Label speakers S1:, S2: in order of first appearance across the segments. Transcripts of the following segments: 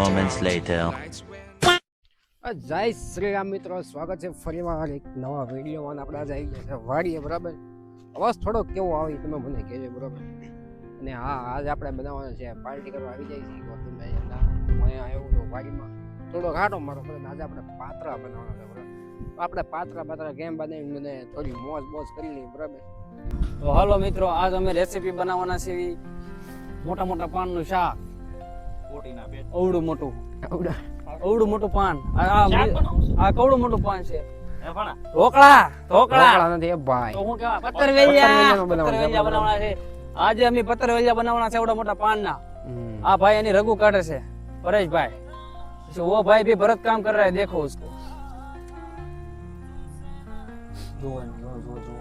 S1: moments later.
S2: જય શ્રી રામ મિત્રો, સ્વાગત છે ફરીવાર એક નવા વિડીયોમાં આપણે આજે આવી ગયા છે વાડીએ, બરાબર? અવાજ થોડોક કેવો આવે તમે મને કહેજો, બરાબર? અને હા, આજે આપણે બનાવવાનો છે, પાર્ટી કરવા આવી જાય છે ગોતમભાઈ એટલે હું આવ્યો હતો વાડીમાં. થોડો ઘાટો મારો, બરાબર? આજે આપણે પાત્રા બનાવવાના છે, બરાબર? આપણે પાત્રા પાત્રા કેમ બનાવીને મને થોડી મોજ મોજ કરી લઈએ, બરાબર?
S3: તો હાલો મિત્રો, આજ અમે રેસીપી બનાવવાના છે મોટા મોટા પાનનું શાક. તોડી ના અવડું મોટું. અવડું મોટું પાન. આ આ કવડું મોટું પાન છે.
S2: ભાઈ.
S3: આજે અમે પત્તર વેલિયા બનાવવાના છે એવડા મોટા પાનના. આ ભાઈ એની રગુ કાઢે છે. પરેશભાઈ. જો વો ભાઈ ભી ભરત કામ કર રહા હે દેખો ઉસકો. જો જો જો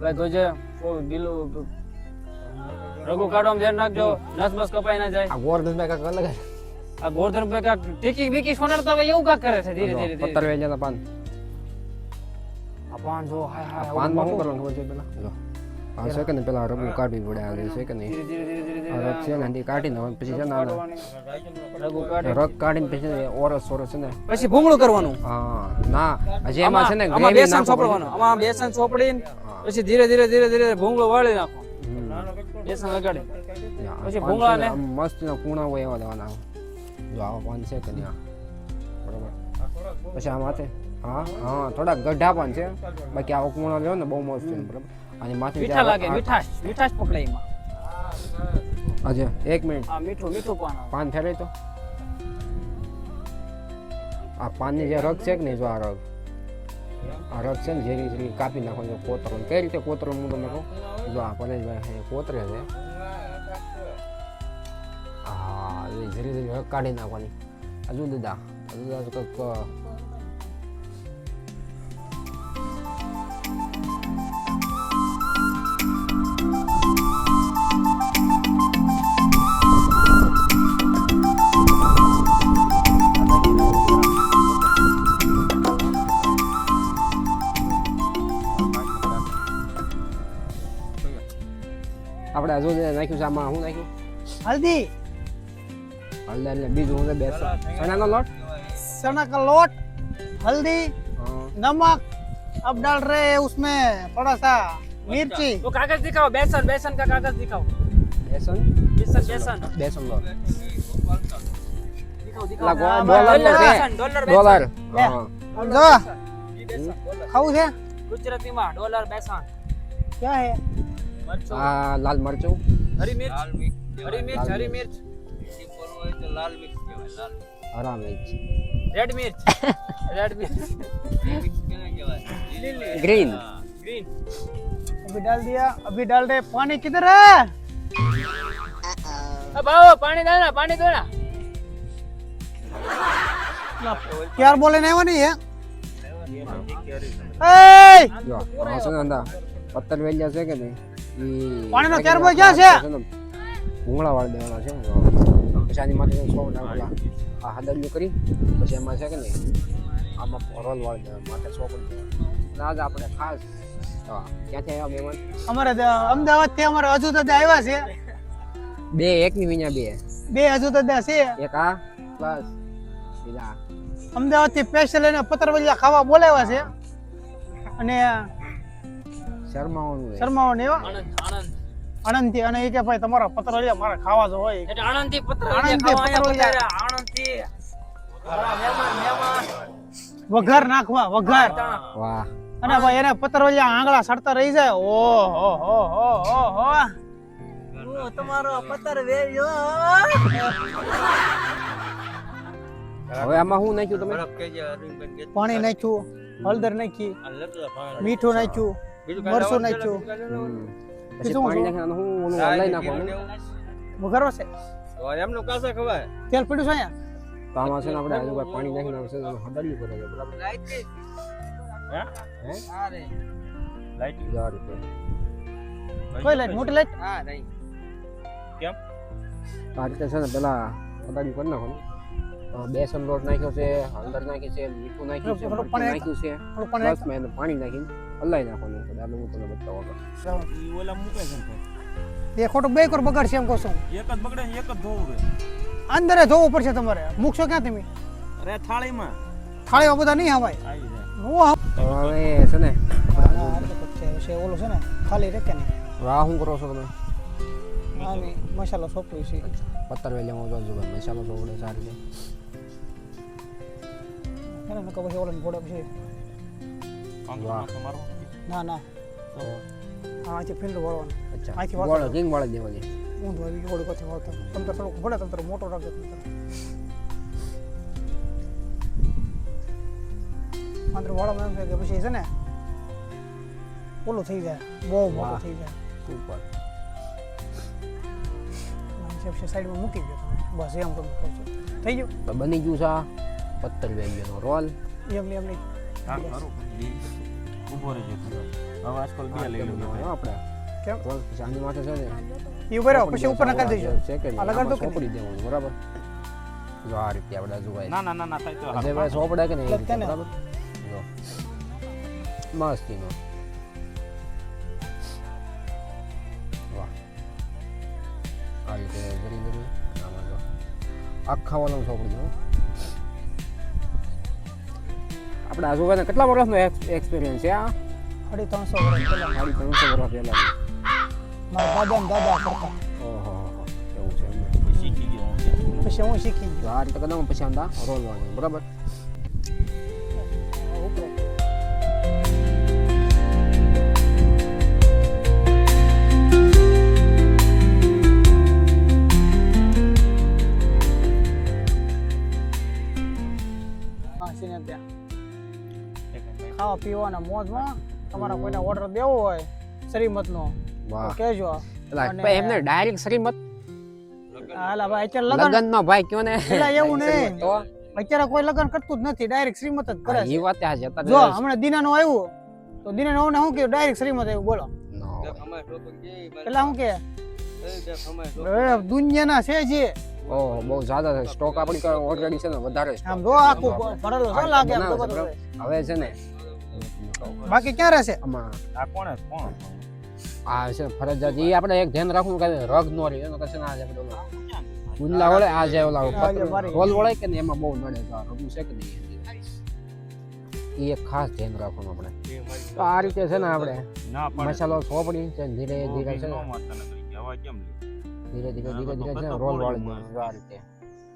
S3: ભાઈ તો જે બિલું રઘુ કાઢવામાં ધ્યાન રાખજો. નસ બસ કપાઈ ના જાય.
S2: આ ગોરધનભાઈ કાક અલગ
S3: આ ગોરધન ભાઈ કાંઈક ટીકી બીકી સોનારતા હોય એવું કાક કરે છે ધીરે ધીરે પત્તર
S2: પત્તર વેલ્યાના પાન.
S3: આ પાન જો હાય હાય
S2: પાનમાં શું કરવાનું ખબર છે પેલા? જો. આ છે કે ને પેલા રઘુ કાઢવી પડે આ છે કે નહીં?
S3: ધીરે ધીરે ધીરે ધીરે
S2: આ રગ છે ને કાઢીને કાઢી નાખવાનું પછી છે ને રગ કાઢીને પછી ઓરસ ઓરસ છે ને.
S3: પછી ભૂંગળું કરવાનું.
S2: હા ના હજી એમાં છે ને ગ્રેવી
S3: બેસન ચોપડવાનું આમાં બેસન ચોપડીને પછી ધીરે ધીરે ધીરે ધીરે ભૂંગળો વાળી નાખો બેસન લગાડે. પછી?
S2: મસ્ત ના કૂણા હોય એવા દેવાના જો આવા પાન છે કે નહીં આ? બરોબર. પછી આ માથે હા હા થોડા ગઢા પણ છે. બાકી આવા કૂણા લેવો ને બહુ મસ્ત છે બરોબર. અને માથે જે
S3: મીઠા લાગે મીઠાશ મીઠાશ પકડે એમાં.
S2: આજે એક મિનિટ.
S3: આ મીઠું મીઠું પાન.
S2: પાન ફેરવી તો. આ પાનની જે રગ છે કે નહીં જો આ રગ? રગ છે ને રીતે કાપી નાખવાનું કોતરો કઈ રીતે કોતરો હું તમને જો આ પરેશભાઈ કોતરે છે. હા એ ધીરે ધીરે કાઢી નાખવાની. હજુ દાદા હજુ દાદા કંઈક અ, આપણે હજુ જે નાખ્યું છે આમાં શું નાખ્યું
S4: हल्दी
S2: હળદર ને બીજું હું બેસ ચણાનો લોટ
S4: चना का लोट हल्दी
S2: હા.
S4: नमक अब डाल रहे हैं उसमें थोड़ा सा मिर्ची
S3: तो कागज दिखाओ बेसन बेसन का कागज दिखाओ
S2: બેસન
S3: बेसन बेसन
S2: બેસન લોટ
S3: दिखाओ
S2: પેલા
S3: दिखाओ
S2: ગો- ડોલર નો છે
S3: બેસન ડોલર
S2: ડોલર
S4: લે.
S2: હા
S4: जो खाऊ है
S3: ગુજરાતીમાં ડોલર બેસન
S4: क्या है
S3: મરચું
S2: આ લાલ મરચું
S3: હરી મિર્ચ હરી મિર્ચ હરી મિર્ચ
S2: હરા મિર્ચ
S3: રેડ મિર્ચ રેડ મિર્ચ
S2: ગ્રીન
S3: ગ્રીન
S4: अभी डाल दिया अभी डाल रहे पानी किधर है
S3: બાવો પાણી દો ને પાણી દો ને
S4: प्यार बोले नहीं वो नहीं है ए
S2: જો આ છે ને અંદર પત્તર વેલ્યા છે કે નહીં ઈ
S4: પાણીનો કેરબો ક્યાં છે?
S2: ભૂંગળા વાળ દેવાના છે પછી આની માટે સો ટાકા આ હાદડિયું કરી પછી એમાં છે કે નહીં આમાં ફોરલ વાળ દેવાના માટે સો પણ આજ આપણે ખાસ ક્યાંથી આવ્યા મહેમાન?
S4: અમારે અમદાવાદથી અમારે હજુ તો આવ્યા છે.
S2: બે એક ની વિના બે.
S4: બે હજુ તો છે.
S2: એક આ બસ બીજા
S4: અમદાવાદથી સ્પેશિયલ એને પતરવલિયા ખાવા બોલાવ્યા છે. અને
S2: શર્માવાનું
S4: એવા? આણંદથી અને એ કે ભાઈ તમારા પતરવલિયા મારે ખાવા જો હોય.
S3: એટલે આણંદથી પત્ર
S4: આણંદથી પતરવલિયા.
S3: આણંદથી મહેમાન મહેમાન.
S4: વઘાર નાખવા વઘાર.
S2: વાહ.
S4: અને ભાઈ એને પતરવલિયા આંગળા સડતા રહી જાય. ઓ હો હો હો હો. હો
S3: તમારો પતર વેલ્યો
S2: હવે આમાં શું નાખ્યું તમે?
S4: પાણી નાખ્યું હળદર નાખી મીઠું નાખ્યું. મરચું નાખ્યું. બીજું
S2: પાણી નાખવાનું? હું ઓલું હલાઈ નાખવાનું.
S4: વઘારવા છે?
S5: એમનું કાસે ખવાય
S4: તેલ પીડ્યું છે અહીંયા?
S2: તો છે ને આપણે હજુ પાણી નાખીને આવશે તો હડાડ્યું કરે છે બરાબર. હે?
S5: લાઈટ
S2: જવા રીતે
S4: કોઈ લાઈટ? મોટી લાઈટ?
S2: તો આ રીતે છે ને પેલા કરી નાખવાનું. બેસન લોટ નાખ્યો છે હળદર નાખી છે મીઠું નાખ્યું છે
S4: થોડું
S2: મરચું
S4: પાણી
S2: નાખ્યું છે.
S4: થોડું પાણી
S2: પ્લસ મેં એનું પાણી નાખીને હલાઈ નાખવાનું એટલે આનું હું તમને બતાવું આગળ.
S5: ઓલા મૂકે છે ને
S4: એ ખોટું બે કર બગાડ છે એમ કહું છું.
S5: એક જ બગડે ને એક જ ધોવું રહે.
S4: અંદર જોવું પડશે તમારે. મૂકશો ક્યાં તમે
S5: અરે થાળીમાં.
S4: થાળીમાં બધા નહીં હવાય.
S5: આવી જાય
S4: હું હવ-
S2: તો હવે છે ને આપણે
S4: હા, એટલે પછી છે ઓલું છે ને ખાલી રેકે ને.
S2: હવે આ શું કરો છો તમે?
S4: આની મસાલો સોંપ્યું છે
S2: પત્તર વેલ્યામાં જોજો ભાઈ. મસાલો ચોપડે સારી છે
S4: એને નકર પછી ઓલાને ઘોડે પછી. ના ના.
S2: તો
S4: આ અહીંથી ફીંડું વળવાનું
S2: અચ્છા
S4: અહીંથી વાળો.
S2: કિંગ વાળી દેવાની.
S4: ઊંધું આવી ગયું ઘોડે પછી વળતા તંત્ર થોડુંક ભલે તંત્ર મોટો રાખજો તંત્ર અંદર વાળામાં એમ છે કે પછી છે ને ઓલું થઈ જાય બહુ મોટું થઈ જાય. પછી સાઈડમાં મૂકી દો તમે. બસ એમ કહો છો. થઈ ગયું?
S2: બની ગયું છે આ. પત્તર વેલ્યાનો રોલ.
S4: એમ એમ નહીં.
S5: હા ખરું ઊભો રહેજો. હવે આજકાલ બે લઈ લઉં
S2: આપણે.
S4: કેમ?
S2: રોલ આની માથે છે ને.
S4: એ ઉપર પછી ઉપર નકાર દેજો.
S2: છે કે નહીં,
S4: આ લગાડ દો
S2: આમાં
S4: કે નહીં?
S2: સોપડી દેવાનું બરાબર? જો આ રીતે આપણે જોવાય.
S5: ના ના ના ના થાય તો હાથ
S2: અજયભાઈ કે નહીં. બરાબર? જો. મસ્તીનો. વાહ. આ રીતે જરી જરી આમાં જો. આખા વાળો સોપડી આપણે આજુબાજુ કેટલા વર્ષનો એક્સપિરિયન્સ છે આ?
S4: સાડી ત્રણસો વર્ષ પહેલાં
S2: સાડી ત્રણસો વર્ષ પહેલાં
S4: મારા દાદા ને દાદા કરતા.
S2: ઓહો એવું છે
S5: શીખી ગયો
S4: પછી હું શીખી
S2: ગયો. આ રીતે કદમ પછી રોલ રોલવાનું બરાબર?
S4: ખાવા પીવાના મોજમાં તમારા કોઈને ઓર્ડર દેવો હોય શ્રીમતનો કહેજો.
S2: એમને ડાયરેક્ટ શ્રીમત?
S4: હાલા ભાઈ અત્યારે લગન
S2: લગન ભાઈ કયો ને?
S4: એવું નહીં.
S2: તો?
S4: અત્યારે કોઈ લગન કરતું જ નથી ડાયરેક્ટ શ્રીમત જ કરે
S2: એ વાત. અત્યારે
S4: જો હમણાં દીનાનું આવ્યું તો દીનાનું ને શું કે ડાયરેક્ટ શ્રીમત આવ્યું બોલો. પેલા શું કે? દુનિયાના છે જે.
S2: ઓહો બહુ જ્યાદા છે. સ્ટોક આપણી ઓલરેડી છે ને વધારે
S4: આમ જો આખું ભરેલો છે લાગે.
S2: હવે છે ને
S4: બાકી ક્યાં રહેશે?
S2: આમાં.
S5: આ કોણ? કોણ?
S2: આ છે ફરજિયાત. એ આપણે એક ધ્યાન રાખવું કે રગ નો રહે એનો કશે ના આપણે ગુંદલા વળે આ જે ઓલા રોલ વળે કે ને એમાં બહુ નડે તો આ રગનું છે કે નહીં? એ એક ખાસ ધ્યાન રાખવાનું આપણે. તો આ રીતે છે ને આપણે. મસાલો સોપડી છે ધીરે ધીરે છે. ધીરે ધીરે ધીરે ધીરે છે રોલ વાળી દેવાનું આ રીતે.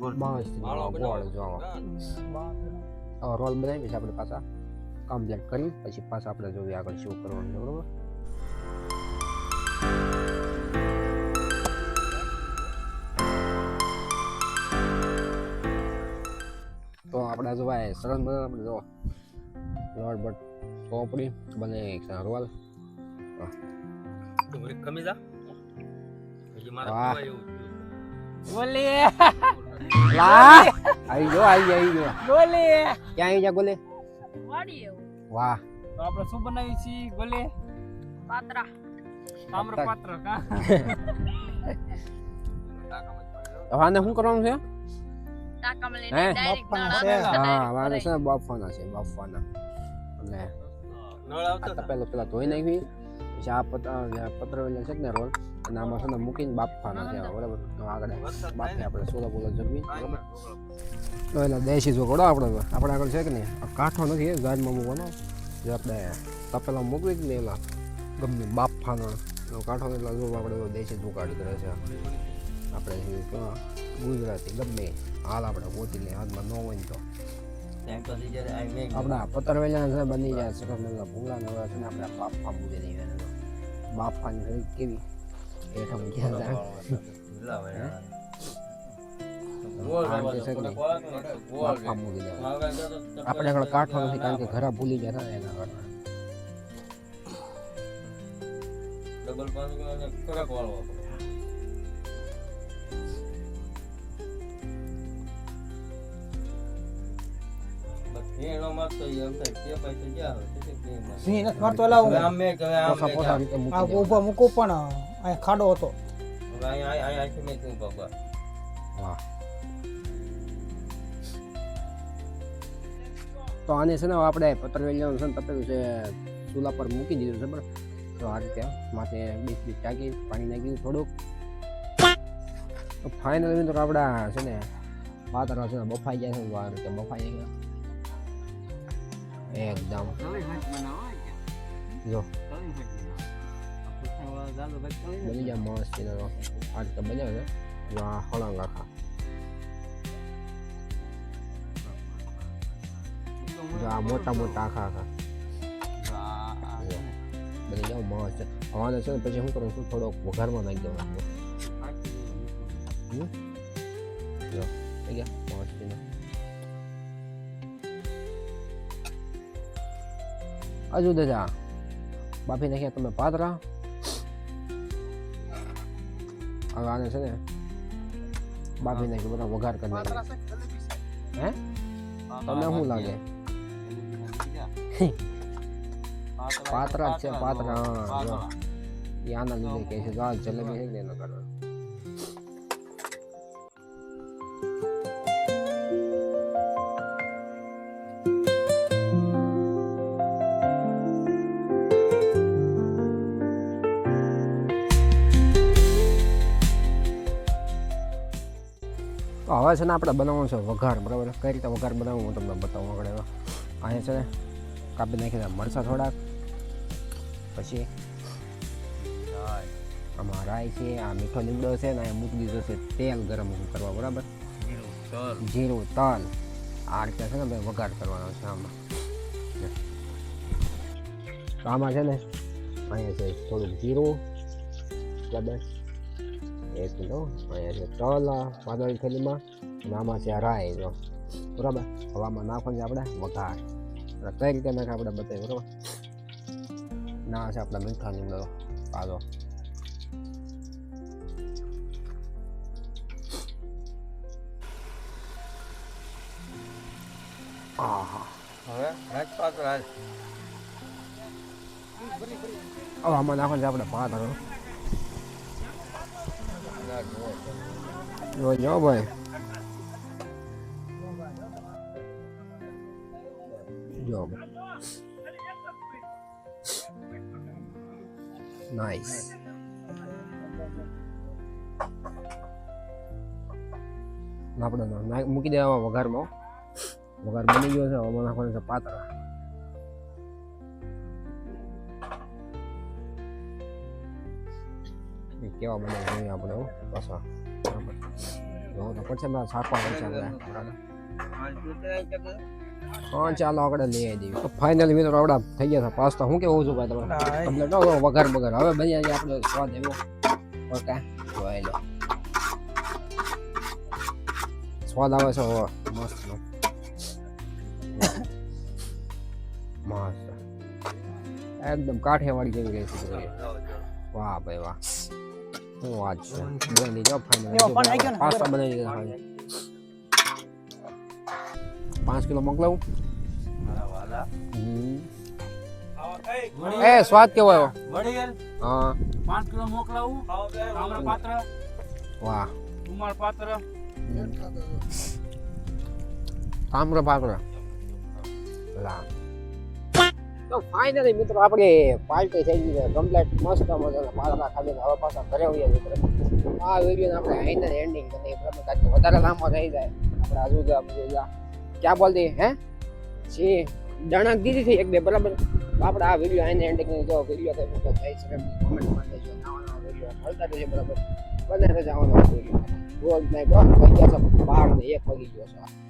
S2: મસ્ત ગોળ જોવા. રોલ બનાવી છે આપણે પાછા. કમ્પ્લીટ કરી પછી પાછા આપણે જોઈએ આગળ શું કરવાનું છે બરોબર? તો આપણે જો ભાઈ સરસ મજા આપણે જો લોટ બટ ચોપડી બને રોલ
S5: ખમી જા. હજી મારા
S2: વાહ.
S5: ખવાય એવું થયું.
S3: ગોલી
S2: લા આવી ગયો આવી ગયો આવી ક્યાં આવી જા ગોલે
S1: વાડી એવું.
S2: વાહ.
S3: તો આપણે શું બનાવી છીએ? ગોલે?
S1: પાત્રા.
S3: તામ્ર પાત્ર કા?
S2: હવે શું કરવાનું છે? પત્ર પત્ર વેલા છે? ને રોલ? અને આમાં છે ને મૂકીને બાફવાના છે બરાબર? આગળ બાફે આપણે સોલા બોલા જગવી, બરાબર? તો એટલે દેશી ચોકડો આપણે આપણે આગળ છે કે નહીં? કાંઠો નથી, એ મૂકવાનો. જે આપણે તપેલા મૂકવી જ નહીં, એલા? ગમે બાફવાનો કાંઠો એટલે જો આપણે દેશી ચોકાડી કરે છે. આપણે ગુજરાતી ગમે, હાલ આપણે પોતીને હાથમાં ન હોય તો. આપણા પતર વેલા બની જાય છે ભૂંગળા ને હવે છે ને, આપણે બાફા મૂકી દઈએ. બાફાની કેવી? આપણે આગળ કાઠો નથી કારણ કે ઘરે ભૂલી ગયા એના કારણે
S5: ડબલ કડક વાળો
S4: સિંહ નથી મારતો લાવું
S5: આમ મેં
S4: આ. ઊભા મૂકું પણ અહીંયા ખાડો હતો.
S5: તું
S2: આને છે ને આપણે પતર વેલિયાનું છે ને તપેલું છે ચૂલા પર મૂકી દીધું છે બરાબર? તો આ રીતે માથે બીસ બીસ ટાંકી પાણી નાખ્યું થોડુંક. તો ફાઇનલ મિત્રો આપણા છે ને પાતળા છે ને બફાઈ જાય છે આ રીતે બફાઈ જાય એકદમ. જો. બની જાય મસ્ત એનો આ રીતે બન્યો છે આ હળંગ આખા આ મોટા મોટા આખા આખા બની જાવ મસ્ત છે હવાને છે ને પછી શું કરું છું થોડોક વઘારમાં નાખી દઉં થઈ ગયા એનો હજુ દાદા બાફી નાખ્યા તમે પાતરા હવે આને છે ને બાફી નાખી બધા વઘાર કરી નાખી હે તમને શું લાગે પાતરા જ છે પાતરા હા જો. એ આના લીધે કહે છે દાલ જલેબી છે ને એના કારણે હવે છે ને આપણે બનાવવાનું છે વઘાર, બરાબર? કઈ રીતે વઘાર બનાવવું હું તમને બતાવું આગળ એવા અહીંયા છે ને કાપી નાખી મરચાં થોડાક, પછી આમાં રાઈ છે, આ મીઠો લીમડો છે ને અહીંયા મૂકી દીધો છે તેલ ગરમ કરવા, બરાબર? જીરું, તલ. આ રીતે છે ને ભાઈ વઘાર કરવાનો છે આમાં. તો આમાં છે ને અહીંયા છે થોડુંક જીરું, બરાબર? એક કિલો અહીંયા છે તલ વાદળી થેલીમાં અને આમાં છે રાઈ જો બરાબર હવે આમાં નાખવાનું છે આપણે વઘાર અને કઈ રીતે નાખે આપણે બતાવીએ બરાબર ના છે આપણા મીઠાની અંદર પાલો
S5: હવે રાજ પાતળા
S2: હવે આમાં નાખવાનું છે આપણે ભાત હવે જો જો ભાઈ જો નાઈસ આપણે ના- મૂકી દેવા વઘારમાં વઘાર બની ગયો છે હવે આમાં નાખવાનું છે પાતળા કેવા બને જોઈએ આપણે પાછા. બરાબર. જો તો પછી મારે છાપવા પડશે આપણે. હા ચાલો આપણે લઈ આવી દઈએ. ફાઇનલ મિત્રો આપણા થઈ ગયા પાસ પાસ્તા. હું કેવું છું ભાઈ તમારે? તમને હો વઘાર બઘાર. હવે બની જાય આપણે સ્વાદ એવો. ઓકે જોઈ લો. સ્વાદ આવે છે હવે મસ્ત નો મસ્ત. એકદમ કાઠિયાવાડી જેવી છે. વાહ ભાઈ વાહ. શું વાત છે બની
S4: ને?
S2: પાસ્તા બનાવી દીધા. પાંચ કિલો મોકલાવું? એ સ્વાદ કેવો આવ્યો? હા.
S3: પાંચ કિલો મોકલાવું. પાત્ર.
S2: વાહ.
S3: કુમાર પાત્ર.
S2: તામ્ર પાત્ર. લા. તો ફાઇનલી મિત્રો આપણે પાર્ટી થઈ ગઈ છે. કમ્પ્લીટ મસ્ત મજાના પાલકા ખાધીને હવે પાછા ઘરે હોઈએ મિત્રો. આ વીડિયો આપણે આઈને એન્ડિંગ કરીએ બરાબર? કારણ કે વધારે લાંબો થઈ જાય. આપણે હજુ જા બધું ક્યાં બોલતી હે? છે ડણક દીધી હતી એક બે, બરાબર? આપણે આ વીડિયો આઈને એન્ડિંગ કરી જો વીડિયો કઈ તો થઈ શકે કોમેન્ટમાં દેજો. નવા વીડિયો મળતા રહેશે બરાબર? બને જવાનો વીડિયો રોજ નહીં બસ થઈ છે બાર ને એક વાગી ગયો છે.